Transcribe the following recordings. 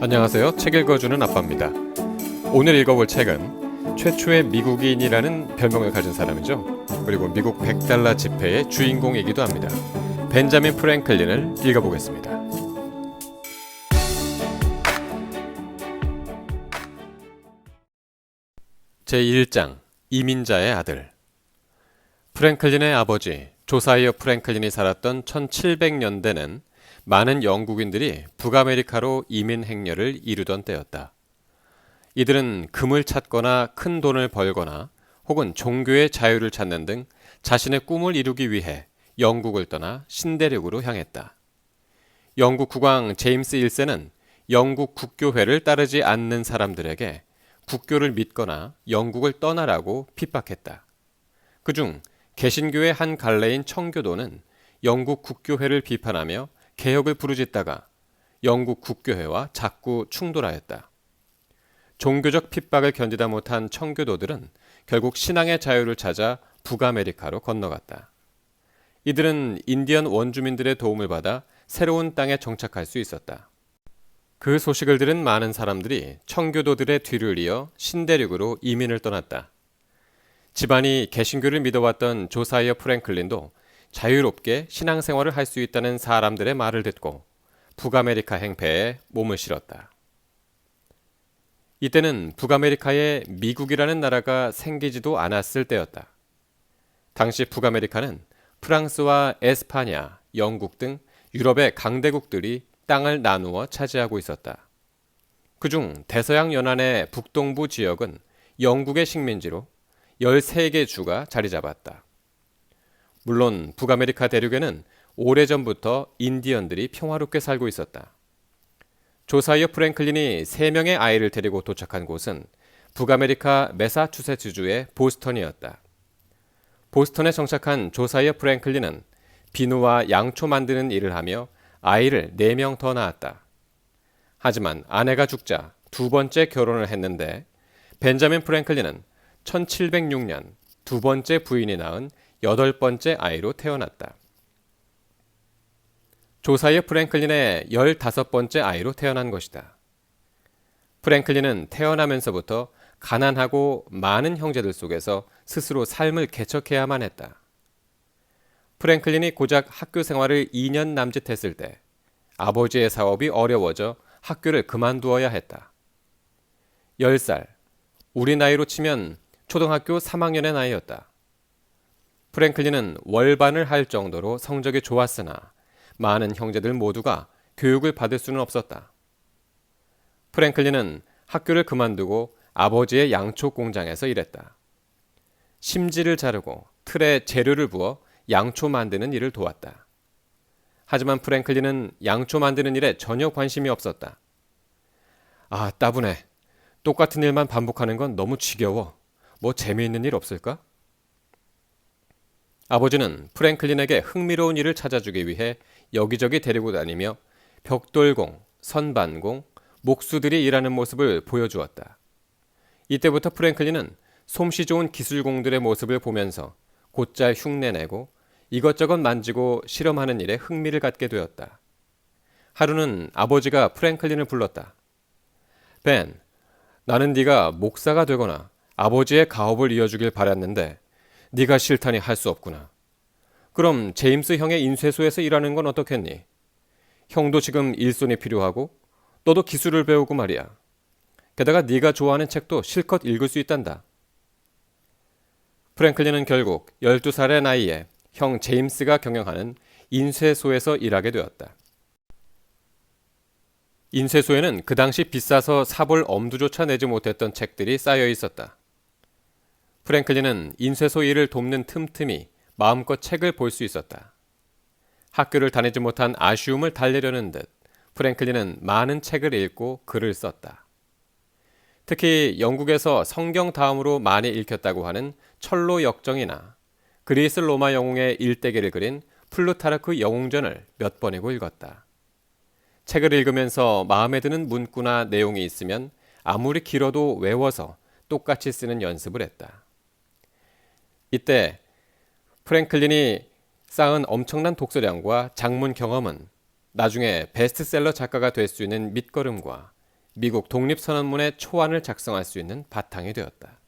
안녕하세요. 책 읽어주는 아빠입니다. 오늘 읽어볼 책은 최초의 미국인이라는 별명을 가진 사람이죠. 그리고 미국 100달러 지폐의 주인공이기도 합니다. 벤자민 프랭클린을 읽어보겠습니다. 제1장 이민자의 아들 프랭클린의 아버지 조사이어 프랭클린이 살았던 1700년대는 많은 영국인들이 북아메리카로 이민 행렬을 이루던 때였다. 이들은 금을 찾거나 큰 돈을 벌거나 혹은 종교의 자유를 찾는 등 자신의 꿈을 이루기 위해 영국을 떠나 신대륙으로 향했다. 영국 국왕 제임스 1세는 영국 국교회를 따르지 않는 사람들에게 국교를 믿거나 영국을 떠나라고 핍박했다. 그중 개신교의 한 갈래인 청교도는 영국 국교회를 비판하며 개혁을 부르짖다가 영국 국교회와 자꾸 충돌하였다. 종교적 핍박을 견디다 못한 청교도들은 결국 신앙의 자유를 찾아 북아메리카로 건너갔다. 이들은 인디언 원주민들의 도움을 받아 새로운 땅에 정착할 수 있었다. 그 소식을 들은 많은 사람들이 청교도들의 뒤를 이어 신대륙으로 이민을 떠났다. 집안이 개신교를 믿어왔던 조사이어 프랭클린도 자유롭게 신앙생활을 할 수 있다는 사람들의 말을 듣고 북아메리카 행패에 몸을 실었다. 이때는 북아메리카에 미국이라는 나라가 생기지도 않았을 때였다. 당시 북아메리카는 프랑스와 에스파냐, 영국 등 유럽의 강대국들이 땅을 나누어 차지하고 있었다. 그중 대서양 연안의 북동부 지역은 영국의 식민지로 13개 주가 자리 잡았다. 물론 북아메리카 대륙에는 오래전부터 인디언들이 평화롭게 살고 있었다. 조사이어 프랭클린이 3명의 아이를 데리고 도착한 곳은 북아메리카 메사추세츠주의 보스턴이었다. 보스턴에 정착한 조사이어 프랭클린은 비누와 양초 만드는 일을 하며 아이를 4명 더 낳았다. 하지만 아내가 죽자 두 번째 결혼을 했는데 벤자민 프랭클린은 1706년 두 번째 부인이 낳은 여덟 번째 아이로 태어났다. 조사이어 프랭클린의 열다섯 번째 아이로 태어난 것이다. 프랭클린은 태어나면서부터 가난하고 많은 형제들 속에서 스스로 삶을 개척해야만 했다. 프랭클린이 고작 학교 생활을 2년 남짓했을 때 아버지의 사업이 어려워져 학교를 그만두어야 했다. 10살, 우리 나이로 치면 초등학교 3학년의 나이였다. 프랭클린은 월반을 할 정도로 성적이 좋았으나 많은 형제들 모두가 교육을 받을 수는 없었다. 프랭클린은 학교를 그만두고 아버지의 양초 공장에서 일했다. 심지를 자르고 틀에 재료를 부어 양초 만드는 일을 도왔다. 하지만 프랭클린은 양초 만드는 일에 전혀 관심이 없었다. 아, 따분해. 똑같은 일만 반복하는 건 너무 지겨워. 뭐 재미있는 일 없을까? 아버지는 프랭클린에게 흥미로운 일을 찾아주기 위해 여기저기 데리고 다니며 벽돌공, 선반공, 목수들이 일하는 모습을 보여주었다. 이때부터 프랭클린은 솜씨 좋은 기술공들의 모습을 보면서 곧잘 흉내내고 이것저것 만지고 실험하는 일에 흥미를 갖게 되었다. 하루는 아버지가 프랭클린을 불렀다. 벤, 나는 네가 목사가 되거나 아버지의 가업을 이어주길 바랐는데 네가 싫다니 할 수 없구나. 그럼 제임스 형의 인쇄소에서 일하는 건 어떻겠니? 형도 지금 일손이 필요하고 너도 기술을 배우고 말이야. 게다가 네가 좋아하는 책도 실컷 읽을 수 있단다. 프랭클린은 결국 12살의 나이에 형 제임스가 경영하는 인쇄소에서 일하게 되었다. 인쇄소에는 그 당시 비싸서 사볼 엄두조차 내지 못했던 책들이 쌓여 있었다. 프랭클린은 인쇄소 일을 돕는 틈틈이 마음껏 책을 볼 수 있었다. 학교를 다니지 못한 아쉬움을 달래려는 듯 프랭클린은 많은 책을 읽고 글을 썼다. 특히 영국에서 성경 다음으로 많이 읽혔다고 하는 철로 역정이나 그리스 로마 영웅의 일대기를 그린 플루타르크 영웅전을 몇 번이고 읽었다. 책을 읽으면서 마음에 드는 문구나 내용이 있으면 아무리 길어도 외워서 똑같이 쓰는 연습을 했다. 이때 프랭클린이 쌓은 엄청난 독서량과 작문 경험은 나중에 베스트셀러 작가가 될 수 있는 밑거름과 미국 독립선언문의 초안을 작성할 수 있는 바탕이 되었다.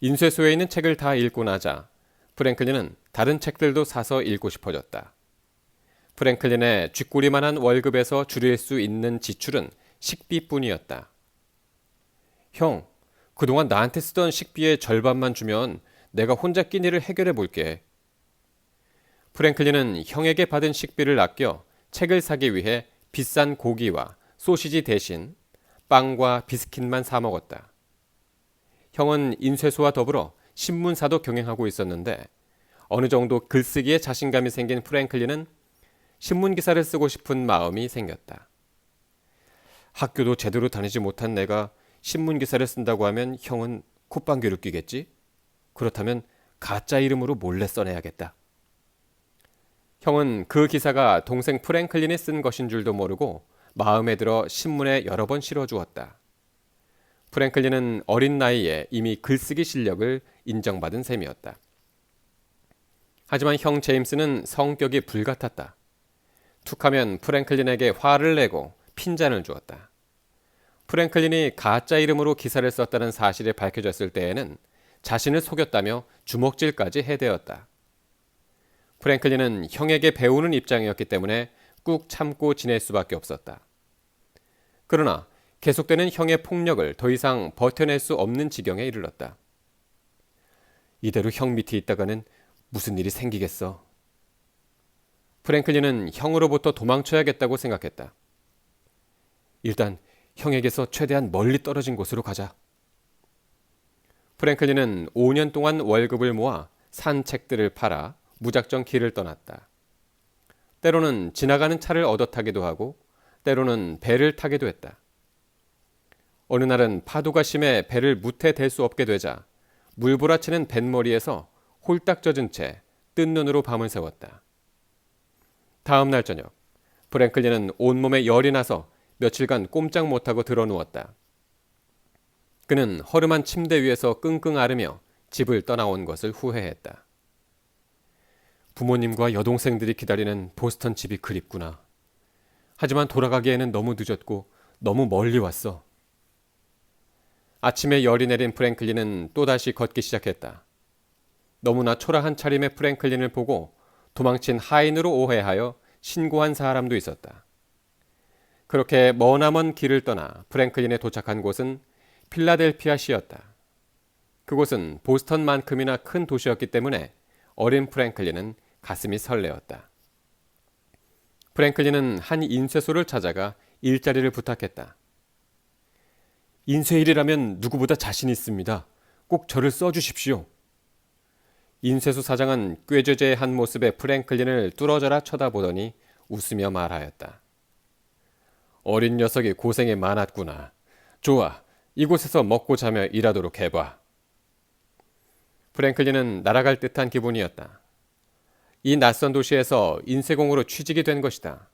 인쇄소에 있는 책을 다 읽고 나자 프랭클린은 다른 책들도 사서 읽고 싶어졌다. 프랭클린의 쥐꼬리만한 월급에서 줄일 수 있는 지출은 식비뿐이었다. 형, 그동안 나한테 쓰던 식비의 절반만 주면 내가 혼자 끼니를 해결해 볼게. 프랭클린은 형에게 받은 식비를 아껴 책을 사기 위해 비싼 고기와 소시지 대신 빵과 비스킷만 사 먹었다. 형은 인쇄소와 더불어 신문사도 경영하고 있었는데 어느 정도 글쓰기에 자신감이 생긴 프랭클린은 신문 기사를 쓰고 싶은 마음이 생겼다. 학교도 제대로 다니지 못한 내가 신문 기사를 쓴다고 하면 형은 콧방귀를 뀌겠지? 그렇다면 가짜 이름으로 몰래 써내야겠다. 형은 그 기사가 동생 프랭클린이 쓴 것인 줄도 모르고 마음에 들어 신문에 여러 번 실어주었다. 프랭클린은 어린 나이에 이미 글쓰기 실력을 인정받은 셈이었다. 하지만 형 제임스는 성격이 불같았다. 툭하면 프랭클린에게 화를 내고 핀잔을 주었다. 프랭클린이 가짜 이름으로 기사를 썼다는 사실이 밝혀졌을 때에는 자신을 속였다며 주먹질까지 해대었다. 프랭클린은 형에게 배우는 입장이었기 때문에 꾹 참고 지낼 수밖에 없었다. 그러나 계속되는 형의 폭력을 더 이상 버텨낼 수 없는 지경에 이르렀다. 이대로 형 밑에 있다가는 무슨 일이 생기겠어. 프랭클린은 형으로부터 도망쳐야겠다고 생각했다. 일단 형에게서 최대한 멀리 떨어진 곳으로 가자. 프랭클린은 5년 동안 월급을 모아 산 책들을 팔아 무작정 길을 떠났다. 때로는 지나가는 차를 얻어 타기도 하고 때로는 배를 타기도 했다. 어느 날은 파도가 심해 배를 무태 댈 수 없게 되자 물보라치는 뱃머리에서 홀딱 젖은 채 뜬 눈으로 밤을 새웠다. 다음 날 저녁 프랭클린은 온몸에 열이 나서 며칠간 꼼짝 못하고 드러누웠다. 그는 허름한 침대 위에서 끙끙 앓으며 집을 떠나온 것을 후회했다. 부모님과 여동생들이 기다리는 보스턴 집이 그립구나. 하지만 돌아가기에는 너무 늦었고 너무 멀리 왔어. 아침에 열이 내린 프랭클린은 또다시 걷기 시작했다. 너무나 초라한 차림의 프랭클린을 보고 도망친 하인으로 오해하여 신고한 사람도 있었다. 그렇게 머나먼 길을 떠나 프랭클린에 도착한 곳은 필라델피아시였다. 그곳은 보스턴만큼이나 큰 도시였기 때문에 어린 프랭클린은 가슴이 설레었다. 프랭클린은 한 인쇄소를 찾아가 일자리를 부탁했다. 인쇄일이라면 누구보다 자신 있습니다. 꼭 저를 써주십시오. 인쇄소 사장은 꾀죄죄한 모습의 프랭클린을 뚫어져라 쳐다보더니 웃으며 말하였다. 어린 녀석이 고생이 많았구나. 좋아. 이곳에서 먹고 자며 일하도록 해봐. 프랭클린은 날아갈 듯한 기분이었다. 이 낯선 도시에서 인쇄공으로 취직이 된 것이다.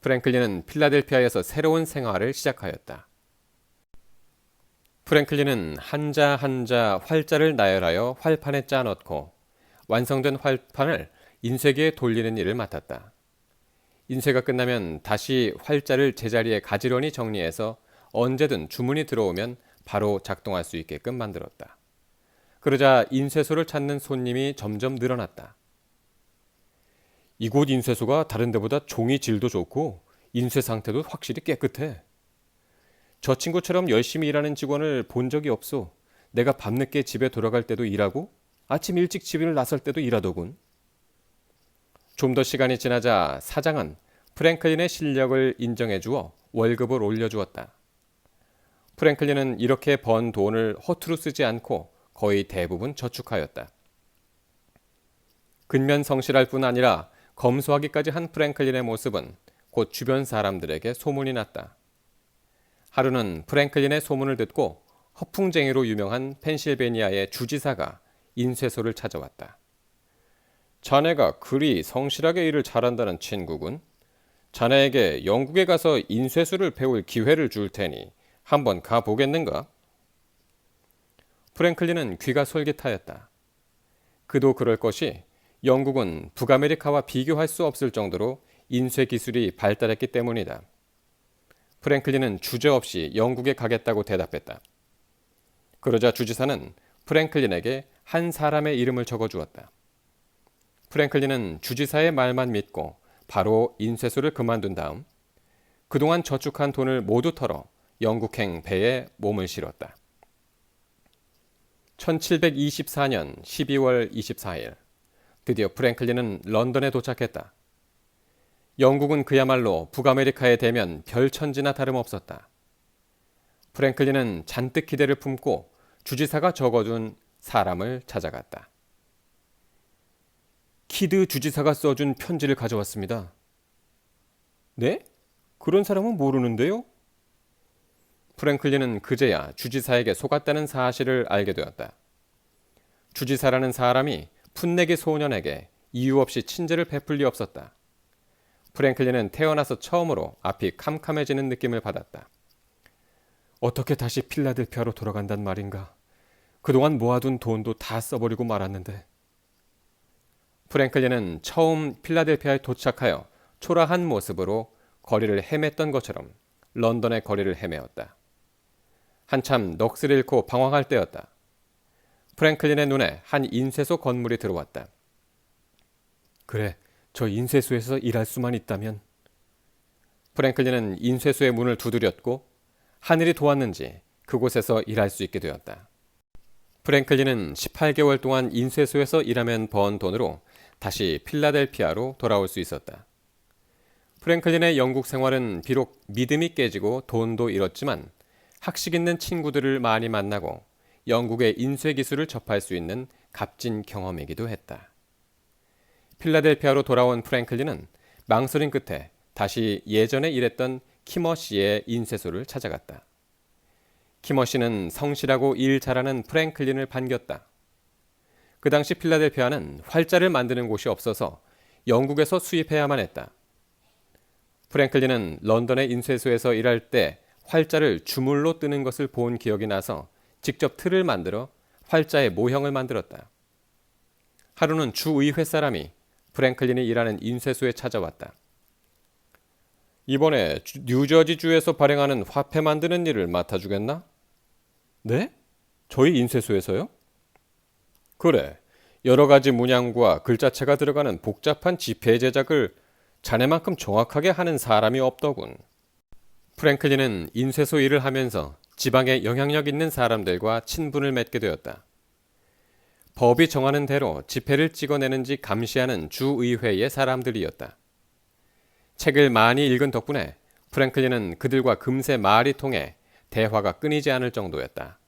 프랭클린은 필라델피아에서 새로운 생활을 시작하였다. 프랭클린은 한자 한자 활자를 나열하여 활판에 짜넣고 완성된 활판을 인쇄기에 돌리는 일을 맡았다. 인쇄가 끝나면 다시 활자를 제자리에 가지런히 정리해서 언제든 주문이 들어오면 바로 작동할 수 있게끔 만들었다. 그러자 인쇄소를 찾는 손님이 점점 늘어났다. 이곳 인쇄소가 다른 데보다 종이 질도 좋고 인쇄 상태도 확실히 깨끗해. 저 친구처럼 열심히 일하는 직원을 본 적이 없어. 내가 밤늦게 집에 돌아갈 때도 일하고 아침 일찍 집을 나설 때도 일하더군. 좀 더 시간이 지나자 사장은 프랭클린의 실력을 인정해 주어 월급을 올려주었다. 프랭클린은 이렇게 번 돈을 허투루 쓰지 않고 거의 대부분 저축하였다. 근면 성실할 뿐 아니라 검소하기까지 한 프랭클린의 모습은 곧 주변 사람들에게 소문이 났다. 하루는 프랭클린의 소문을 듣고 허풍쟁이로 유명한 펜실베니아의 주지사가 인쇄소를 찾아왔다. 자네가 그리 성실하게 일을 잘한다는 친구군. 자네에게 영국에 가서 인쇄술을 배울 기회를 줄 테니 한번 가보겠는가? 프랭클린은 귀가 솔깃하였다. 그도 그럴 것이 영국은 북아메리카와 비교할 수 없을 정도로 인쇄 기술이 발달했기 때문이다. 프랭클린은 주저없이 영국에 가겠다고 대답했다. 그러자 주지사는 프랭클린에게 한 사람의 이름을 적어 주었다. 프랭클린은 주지사의 말만 믿고 바로 인쇄소를 그만둔 다음 그동안 저축한 돈을 모두 털어 영국행 배에 몸을 실었다. 1724년 12월 24일 드디어 프랭클린은 런던에 도착했다. 영국은 그야말로 북아메리카의 대면 별천지나 다름없었다. 프랭클린은 잔뜩 기대를 품고 주지사가 적어준 사람을 찾아갔다. 키드 주지사가 써준 편지를 가져왔습니다. 네? 그런 사람은 모르는데요? 프랭클린은 그제야 주지사에게 속았다는 사실을 알게 되었다. 주지사라는 사람이 풋내기 소년에게 이유 없이 친절을 베풀 리 없었다. 프랭클린은 태어나서 처음으로 앞이 캄캄해지는 느낌을 받았다. 어떻게 다시 필라델피아로 돌아간단 말인가? 그동안 모아둔 돈도 다 써버리고 말았는데. 프랭클린은 처음 필라델피아에 도착하여 초라한 모습으로 거리를 헤맸던 것처럼 런던의 거리를 헤매었다. 한참 넋을 잃고 방황할 때였다. 프랭클린의 눈에 한 인쇄소 건물이 들어왔다. 그래, 저 인쇄소에서 일할 수만 있다면. 프랭클린은 인쇄소의 문을 두드렸고 하늘이 도왔는지 그곳에서 일할 수 있게 되었다. 프랭클린은 18개월 동안 인쇄소에서 일하면 번 돈으로 다시 필라델피아로 돌아올 수 있었다. 프랭클린의 영국 생활은 비록 믿음이 깨지고 돈도 잃었지만 학식 있는 친구들을 많이 만나고 영국의 인쇄 기술을 접할 수 있는 값진 경험이기도 했다. 필라델피아로 돌아온 프랭클린은 망설임 끝에 다시 예전에 일했던 키머 씨의 인쇄소를 찾아갔다. 키머 씨는 성실하고 일 잘하는 프랭클린을 반겼다. 그 당시 필라델피아는 활자를 만드는 곳이 없어서 영국에서 수입해야만 했다. 프랭클린은 런던의 인쇄소에서 일할 때 활자를 주물로 뜨는 것을 본 기억이 나서 직접 틀을 만들어 활자의 모형을 만들었다. 하루는 주의회 사람이 프랭클린이 일하는 인쇄소에 찾아왔다. 이번에 뉴저지주에서 발행하는 화폐 만드는 일을 맡아주겠나? 네? 저희 인쇄소에서요? 그래. 여러 가지 문양과 글자체가 들어가는 복잡한 지폐 제작을 자네만큼 정확하게 하는 사람이 없더군. 프랭클린은 인쇄소 일을 하면서 지방에 영향력 있는 사람들과 친분을 맺게 되었다. 법이 정하는 대로 지폐를 찍어내는지 감시하는 주의회의 사람들이었다. 책을 많이 읽은 덕분에 프랭클린은 그들과 금세 말이 통해 대화가 끊이지 않을 정도였다.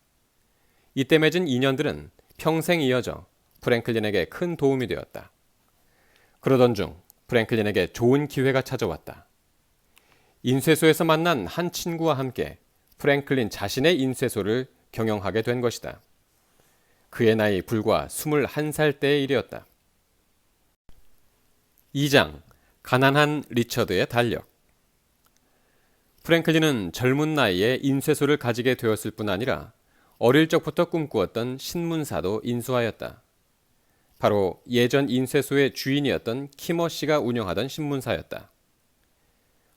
이때 맺은 인연들은 평생 이어져 프랭클린에게 큰 도움이 되었다. 그러던 중 프랭클린에게 좋은 기회가 찾아왔다. 인쇄소에서 만난 한 친구와 함께 프랭클린 자신의 인쇄소를 경영하게 된 것이다. 그의 나이 불과 21살 때의 일이었다. 2장 가난한 리처드의 달력 프랭클린은 젊은 나이에 인쇄소를 가지게 되었을 뿐 아니라 어릴 적부터 꿈꾸었던 신문사도 인수하였다. 바로 예전 인쇄소의 주인이었던 키머 씨가 운영하던 신문사였다.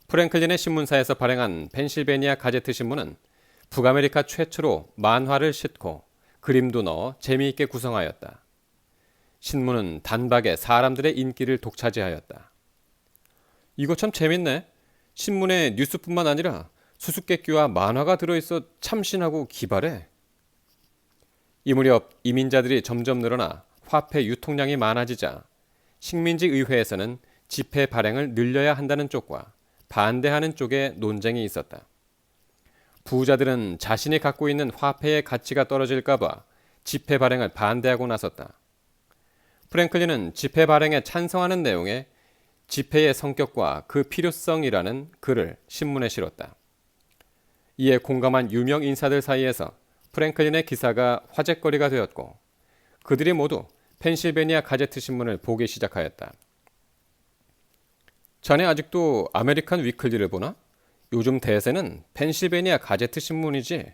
프랭클린의 신문사에서 발행한 펜실베니아 가제트 신문은 북아메리카 최초로 만화를 싣고 그림도 넣어 재미있게 구성하였다. 신문은 단박에 사람들의 인기를 독차지하였다. 이거 참 재밌네. 신문에 뉴스뿐만 아니라 수수께끼와 만화가 들어있어 참신하고 기발해. 이 무렵 이민자들이 점점 늘어나 화폐 유통량이 많아지자 식민지 의회에서는 지폐 발행을 늘려야 한다는 쪽과 반대하는 쪽에 논쟁이 있었다. 부자들은 자신이 갖고 있는 화폐의 가치가 떨어질까봐 지폐 발행을 반대하고 나섰다. 프랭클린은 지폐 발행에 찬성하는 내용의 지폐의 성격과 그 필요성이라는 글을 신문에 실었다. 이에 공감한 유명 인사들 사이에서 프랭클린의 기사가 화제거리가 되었고 그들이 모두 펜실베니아 가제트 신문을 보기 시작하였다. 자네 아직도 아메리칸 위클리를 보나? 요즘 대세는 펜실베니아 가제트 신문이지.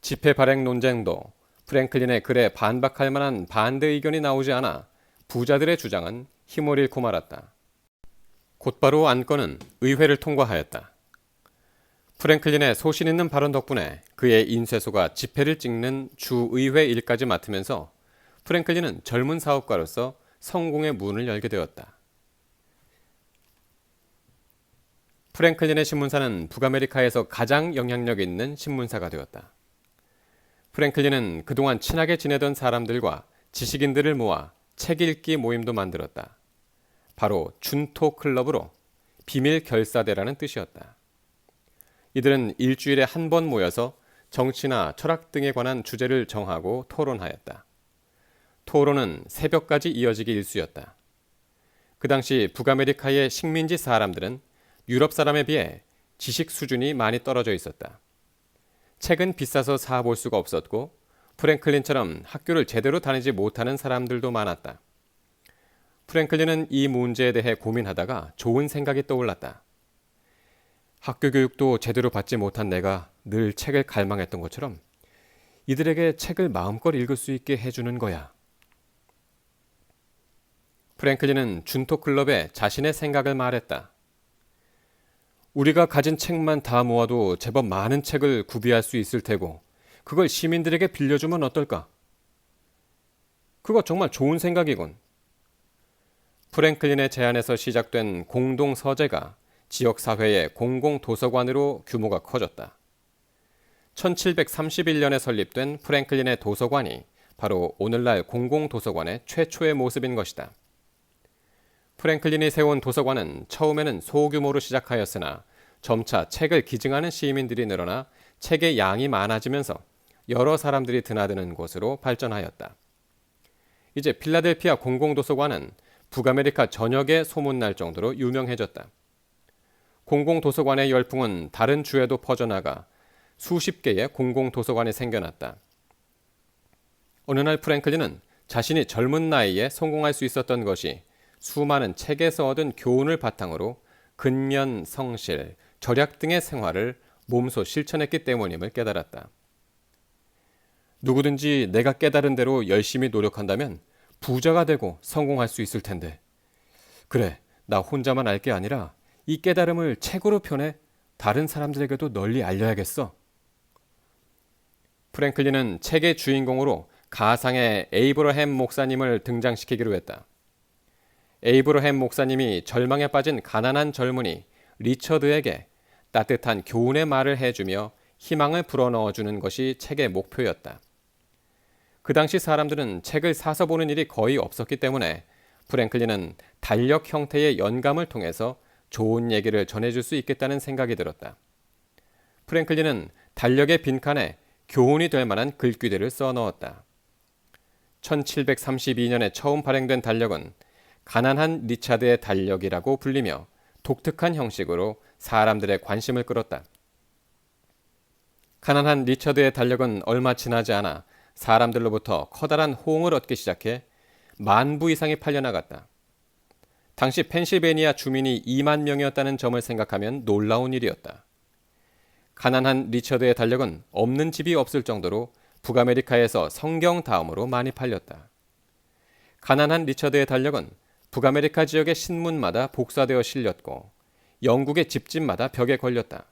집회 발행 논쟁도 프랭클린의 글에 반박할 만한 반대 의견이 나오지 않아 부자들의 주장은 힘을 잃고 말았다. 곧바로 안건은 의회를 통과하였다. 프랭클린의 소신 있는 발언 덕분에 그의 인쇄소가 집회를 찍는 주의회 일까지 맡으면서 프랭클린은 젊은 사업가로서 성공의 문을 열게 되었다. 프랭클린의 신문사는 북아메리카에서 가장 영향력 있는 신문사가 되었다. 프랭클린은 그동안 친하게 지내던 사람들과 지식인들을 모아 책 읽기 모임도 만들었다. 바로 준토 클럽으로 비밀 결사대라는 뜻이었다. 이들은 일주일에 한 번 모여서 정치나 철학 등에 관한 주제를 정하고 토론하였다. 토론은 새벽까지 이어지기 일쑤였다. 그 당시 북아메리카의 식민지 사람들은 유럽 사람에 비해 지식 수준이 많이 떨어져 있었다. 책은 비싸서 사볼 수가 없었고 프랭클린처럼 학교를 제대로 다니지 못하는 사람들도 많았다. 프랭클린은 이 문제에 대해 고민하다가 좋은 생각이 떠올랐다. 학교 교육도 제대로 받지 못한 내가 늘 책을 갈망했던 것처럼 이들에게 책을 마음껏 읽을 수 있게 해주는 거야. 프랭클린은 준토 클럽에 자신의 생각을 말했다. 우리가 가진 책만 다 모아도 제법 많은 책을 구비할 수 있을 테고, 그걸 시민들에게 빌려주면 어떨까? 그거 정말 좋은 생각이군. 프랭클린의 제안에서 시작된 공동 서재가 지역 사회의 공공 도서관으로 규모가 커졌다. 1731년에 설립된 프랭클린의 도서관이 바로 오늘날 공공 도서관의 최초의 모습인 것이다. 프랭클린이 세운 도서관은 처음에는 소규모로 시작하였으나 점차 책을 기증하는 시민들이 늘어나 책의 양이 많아지면서 여러 사람들이 드나드는 곳으로 발전하였다. 이제 필라델피아 공공도서관은 북아메리카 전역에 소문날 정도로 유명해졌다. 공공도서관의 열풍은 다른 주에도 퍼져나가 수십 개의 공공도서관이 생겨났다. 어느 날 프랭클린은 자신이 젊은 나이에 성공할 수 있었던 것이 수많은 책에서 얻은 교훈을 바탕으로 근면, 성실, 절약 등의 생활을 몸소 실천했기 때문임을 깨달았다. 누구든지 내가 깨달은 대로 열심히 노력한다면 부자가 되고 성공할 수 있을 텐데. 그래, 나 혼자만 알 게 아니라 이 깨달음을 책으로 펴내 다른 사람들에게도 널리 알려야겠어. 프랭클린은 책의 주인공으로 가상의 에이브러햄 목사님을 등장시키기로 했다. 에이브러햄 목사님이 절망에 빠진 가난한 젊은이 리처드에게 따뜻한 교훈의 말을 해주며 희망을 불어넣어주는 것이 책의 목표였다. 그 당시 사람들은 책을 사서 보는 일이 거의 없었기 때문에 프랭클린은 달력 형태의 연감을 통해서 좋은 얘기를 전해줄 수 있겠다는 생각이 들었다. 프랭클린은 달력의 빈칸에 교훈이 될 만한 글귀들을 써 넣었다. 1732년에 처음 발행된 달력은 가난한 리차드의 달력이라고 불리며 독특한 형식으로 사람들의 관심을 끌었다. 가난한 리처드의 달력은 얼마 지나지 않아 사람들로부터 커다란 호응을 얻기 시작해 만부 이상이 팔려나갔다. 당시 펜실베니아 주민이 2만 명이었다는 점을 생각하면 놀라운 일이었다. 가난한 리처드의 달력은 없는 집이 없을 정도로 북아메리카에서 성경 다음으로 많이 팔렸다. 가난한 리처드의 달력은 북아메리카 지역의 신문마다 복사되어 실렸고 영국의 집집마다 벽에 걸렸다.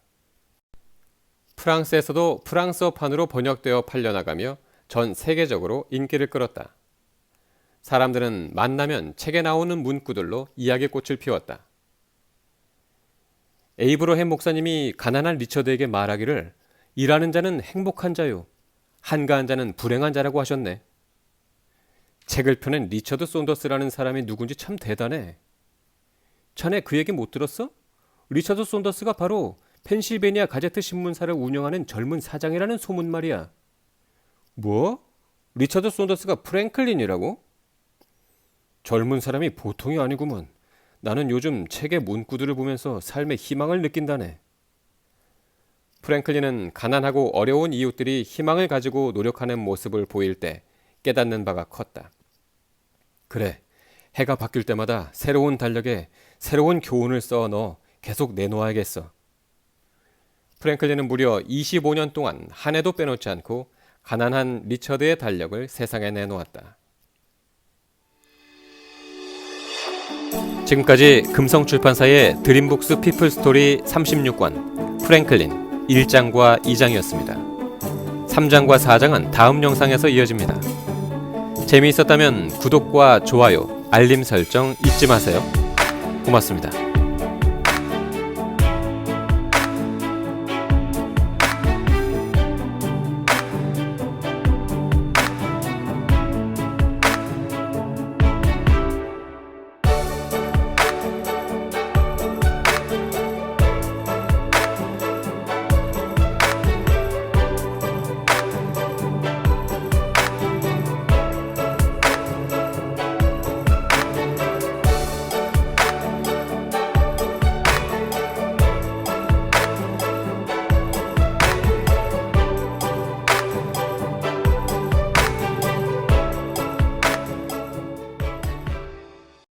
프랑스에서도 프랑스어판으로 번역되어 팔려나가며 전 세계적으로 인기를 끌었다. 사람들은 만나면 책에 나오는 문구들로 이야기꽃을 피웠다. 에이브로햄 목사님이 가난한 리처드에게 말하기를 일하는 자는 행복한 자요. 한가한 자는 불행한 자라고 하셨네. 책을 펴낸 리처드 손더스라는 사람이 누군지 참 대단해. 자네 그 얘기 못 들었어? 리처드 손더스가 바로 펜실베니아 가제트 신문사를 운영하는 젊은 사장이라는 소문 말이야. 뭐? 리처드 손더스가 프랭클린이라고? 젊은 사람이 보통이 아니구먼. 나는 요즘 책의 문구들을 보면서 삶의 희망을 느낀다네. 프랭클린은 가난하고 어려운 이웃들이 희망을 가지고 노력하는 모습을 보일 때 깨닫는 바가 컸다. 그래, 해가 바뀔 때마다 새로운 달력에 새로운 교훈을 써 넣어 계속 내놓아야겠어. 프랭클린은 무려 25년 동안 한 해도 빼놓지 않고 가난한 리처드의 달력을 세상에 내놓았다. 지금까지 금성출판사의 드림북스 피플스토리 36권 프랭클린 1장과 2장이었습니다. 3장과 4장은 다음 영상에서 이어집니다. 재미있었다면 구독과 좋아요, 알림 설정 잊지 마세요. 고맙습니다.